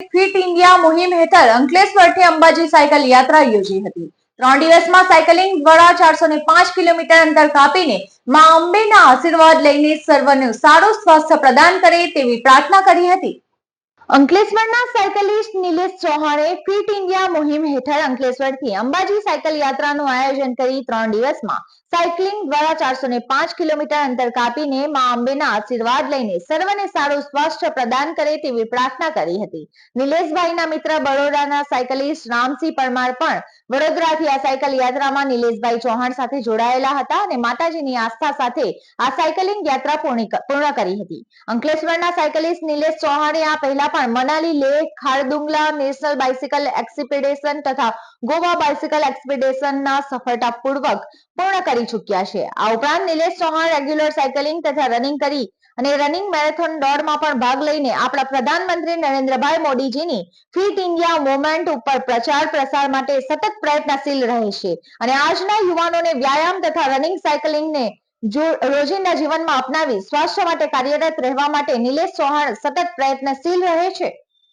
Fit India મુહિમ હેઠળ અંકલેશ્વરથી Ambaji cycle યાત્રા યોજી હતી. ત્રણ દિવસમાં સાયકલિંગ દ્વારા ચારસો ને પાંચ કિલોમીટર અંતર કાપીને મા અંબેના આશીર્વાદ લઈને સર્વનું સારું સ્વાસ્થ્ય પ્રદાન કરે તેવી પ્રાર્થના કરી હતી. અંકલેશ્વરના સાયકલિસ્ટ નિલેશ ચૌહાણે ફિટ ઇન્ડિયા મુહિમ હેઠળ અંકલેશ્વરથી અંબાજી સાયકલ યાત્રાનું આયોજન કરી ત્રણ દિવસમાં. સાયકલિંગ દ્વારા ચારસો ને પાંચ કિલોમીટર અંતર કાપીને મા અંબેના આશીર્વાદ લઈને સર્વને સારું સ્વાસ્થ્ય પ્રદાન કરે તેવી પ્રાર્થના કરી હતી. નિલેશભાઈના મિત્ર બરોડાના સાયકલિસ્ટ રામસિંહ પરમાર પણ વડોદરાથી આ સાયકલ યાત્રામાં નિલેશભાઈ ચૌહાણ સાથે જોડાયેલા હતા અને માતાજીની આસ્થા સાથે આ સાયકલિંગ યાત્રા પૂર્ણ કરી હતી. અંકલેશ્વરના સાયકલિસ્ટ નિલેશ ચૌહાણે આ પહેલા પણ Manali Leh, Khardungla, national bicycle expedition તથા ગોવા બાઇસિકલ એક્સપિડેશનના સફળતાપૂર્વક પૂર્ણ કરી ચૂક્યા છે. આ ઉપરાંત નિલેશ ચૌહાણ રેગ્યુલર સાયકલિંગ તથા રનિંગ કરી અને રનિંગ મેરેથોન દોડમાં પણ ભાગ લઈને આપણા પ્રધાનમંત્રી નરેન્દ્રભાઈ મોદીજીની ફિટ ઇન્ડિયા મુવમેન્ટ ઉપર પ્રચાર પ્રસાર માટે સતત પ્રયત્નશીલ રહે છે. અને આજના યુવાનોને વ્યાયામ તથા રનિંગ સાયકલિંગને રોજિંદા જીવનમાં અપનાવી સ્વાસ્થ્ય માટે કાર્યરત રહેવા માટે નિલેશ ચૌહાણ સતત પ્રયત્નશીલ રહે છે.